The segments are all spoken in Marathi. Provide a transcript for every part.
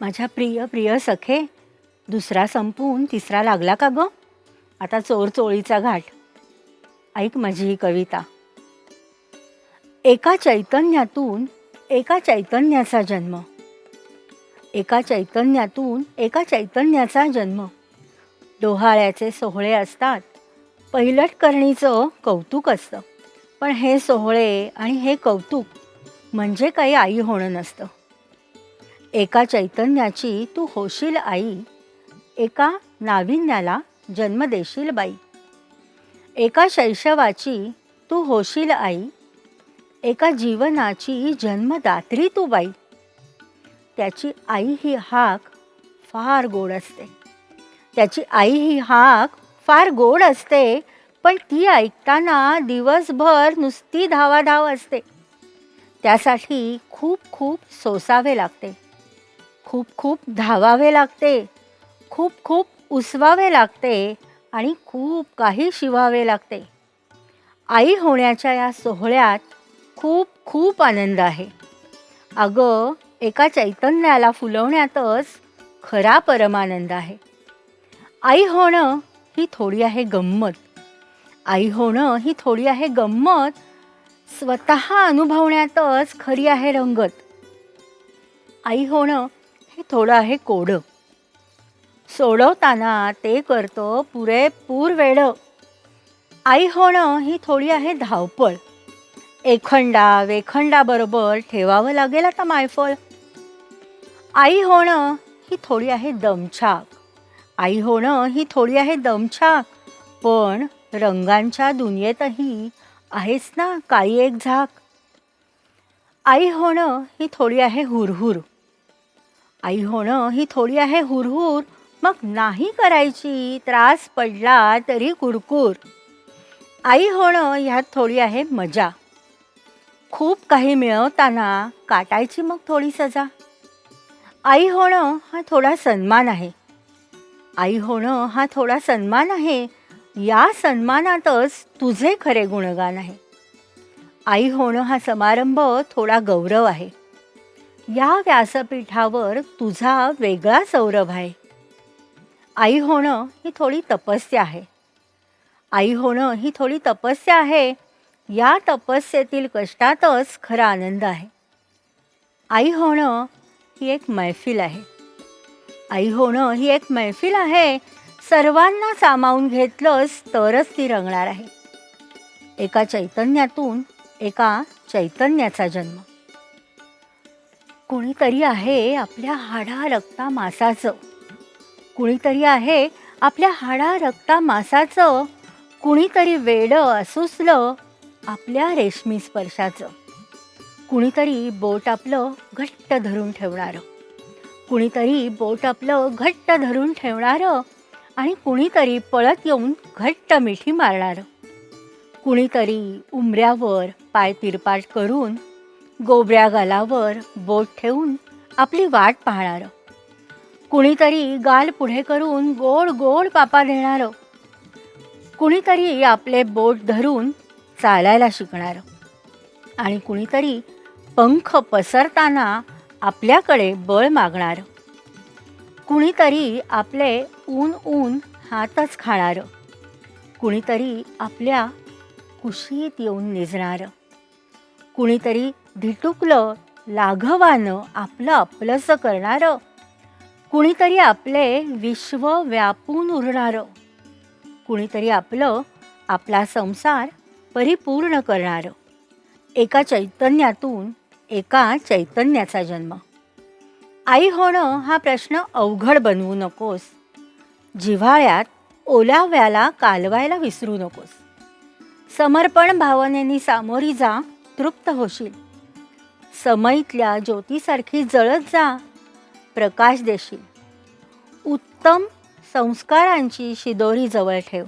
माझ्या प्रिय प्रिय सखे दुसरा संपून तिसरा लागला का ग? आता चोर चोळीचा घाट. ऐक माझी ही कविता. एका चैतन्यातून एका चैतन्याचा जन्म. एका चैतन्यातून एका चैतन्याचा जन्म. डोहाळ्याचे सोहळे असतात पहिलट करणीचं कौतुक असतं. पण हे सोहळे आणि हे कौतुक म्हणजे काही आई होणं नसतं. एका चैतन्याची तू होशील आई. एका नाविन्याला जन्म देशील बाई. एका शैशवाची तू होशील आई. एका जीवनाची जन्मदात्री तू बाई. त्याची आई ही हाक फार गोड असते. त्याची आई ही हाक फार गोड असते पण ती ऐकताना दिवसभर नुसती धावाधाव असते. त्यासाठी खूप खूप सोसावे लागते. खूप खूप धावावे लागते खूप खूप उसवावे लागते आणि खूप काही शिवावे लागते. आई होण्याच्या या सोहळ्यात खूप खूप आनंद आहे. अगं एका चैतन्याला फुलवण्यातच खरा परमानंद आहे. आई होणं ही थोडी आहे गंमत. आई होणं ही थोडी आहे गंमत. स्वतः अनुभवण्यातच खरी आहे रंगत. आई होणं हे थोडं आहे कोडं. सोडवताना ते करतं पुरेपूर वेळ. आई होणं ही थोडी आहे धावपळ. एखंडा वेखंडाबरोबर ठेवावं लागेल आता मायफळ. आई होणं ही थोडी आहे दमछाक. आई होणं ही थोडी आहे दमछाक. पण रंगांच्या दुनियेतही आहेच ना काही एक झाक. आई होणं ही थोडी आहे हुरहुर. आई होणं ही थोडी आहे हुरहुर. मग नाही करायची त्रास पडला तरी कुरकुर. आई होणं ह्यात थोडी आहे मजा. खूप काही मिळवताना काटायची मग थोडी सजा. आई होणं हा थोडा सन्मान आहे. आई होणं हा थोडा सन्मान आहे. या सन्मानातच तुझे खरे गुणगान आहे. आई होणं हा समारंभ थोडा गौरव आहे. या व्यासपीठावर तुझा वेगळा सौरभ आहे. आई होणं ही थोडी तपस्या आहे. आई होणं ही थोडी तपस्या आहे. या तपस्येतील कष्टातच खरा आनंद आहे. आई होणं ही एक मैफिल आहे. आई होणं ही एक मैफिल आहे. सर्वांना सामावून घेतलंस तरच ती रंगणार आहे. एका चैतन्यातून एका चैतन्याचा जन्म. कुणीतरी आहे आपल्या हाडा रक्ता मासाचं. कुणीतरी आहे आपल्या हाडा रक्ता मासाचं. कुणीतरी वेडं असुसलं आपल्या रेशमी स्पर्शाचं. कुणीतरी बोट आपलं घट्ट धरून ठेवणारं. कुणीतरी बोट आपलं घट्ट धरून ठेवणारं आणि कुणीतरी पळत येऊन घट्ट मिठी मारणारं. कुणीतरी उमऱ्यावर पाय तिरपाट करून गोबऱ्या गालावर बोट ठेवून आपली वाट पाहणारं. कुणीतरी गाल पुढे करून गोड गोड पापा देणारं. कुणीतरी आपले बोट धरून चालायला शिकणारं. आणि कुणीतरी पंख पसरताना आपल्याकडे बळ मागणारं. कुणीतरी आपले ऊन ऊन हातच खाणारं. कुणीतरी आपल्या कुशीत येऊन निजणारं. कुणीतरी धिटुकलं लाघवानं आपलं आपलंसं करणारं. कुणीतरी आपले विश्व व्यापून उरणारं. कुणीतरी आपलं आपला संसार परिपूर्ण करणारं. एका चैतन्यातून एका चैतन्याचा जन्म. आई होणं हा प्रश्न अवघड बनवू नकोस. जिव्हाळ्यात ओलाव्याला कालवायला विसरू नकोस. समर्पण भावनेनी सामोरी जा तृप्त होशील. समईतल्या ज्योतीसारखी जळत जा. प्रकाश देशील. उत्तम संस्कारांची शिदोरी जवळ ठेव.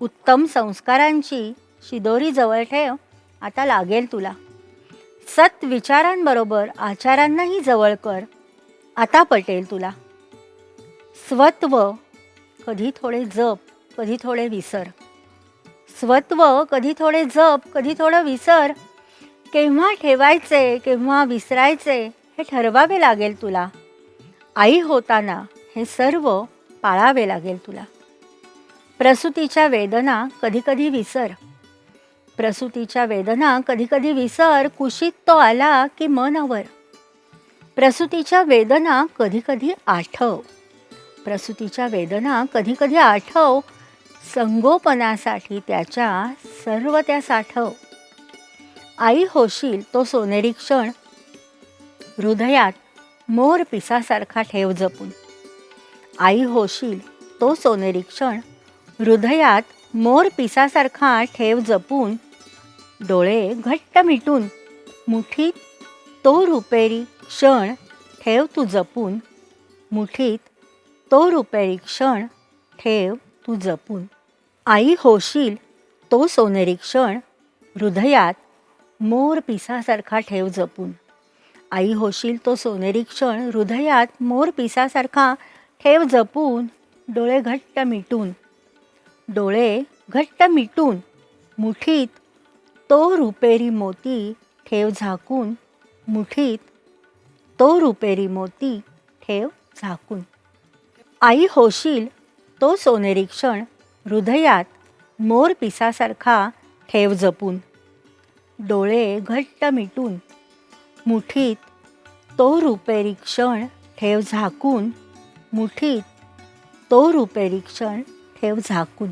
उत्तम संस्कारांची शिदोरी जवळ ठेव. आता लागेल तुला. सत विचारांबरोबर आचारांनाही जवळ कर. आता पटेल तुला. स्वत्व कधी थोडे जप कधी थोडे विसर. स्वत्व कधी थोडे जप कधी थोडं विसर. केव्हा ठेवायचे केव्हा विसरायचे हे ठरवावे लागेल तुला. आई होताना हे सर्व पाळावे लागेल तुला. प्रसूतीच्या वेदना कधीकधी विसर. प्रसूतीच्या वेदना कधीकधी विसर कुशीत तो आला की मनवर. प्रसूतीच्या वेदना कधीकधी आठव. प्रसूतीच्या वेदना कधीकधी आठव संगोपनासाठी त्याच्या सर्व त्या साठव. आई होशील तो सोनेरी क्षण. हृदयात मोर पिसासारखा ठेव जपून. आई होशील तो सोनेरी क्षण. हृदयात मोर पिसासारखा ठेव जपून. डोळे घट्ट मिटून. मुठीत तो रुपेरी क्षण ठेव तू जपून. मुठीत तो रुपेरी क्षण ठेव तू जपून. आई होशील तो सोनेरी क्षण. हृदयात मोर पिसासारखा ठेव जपून. आई होशील तो सोनेरी क्षण हृदयात मोर पिसासारखा ठेव जपून डोळे घट्ट मिटून. डोळे घट्ट मिटून मुठीत तो रुपेरी मोती ठेव झाकून मुठीत तो रुपेरी मोती ठेव झाकून. आई होशील तो सोनेरी क्षण हृदयात मोर पिसासारखा ठेव जपून. डोळे घट्ट मिटून मुठीत तो रुपेरी क्षण ठेव झाकून मुठीत तो रुपेरी क्षण ठेव झाकून.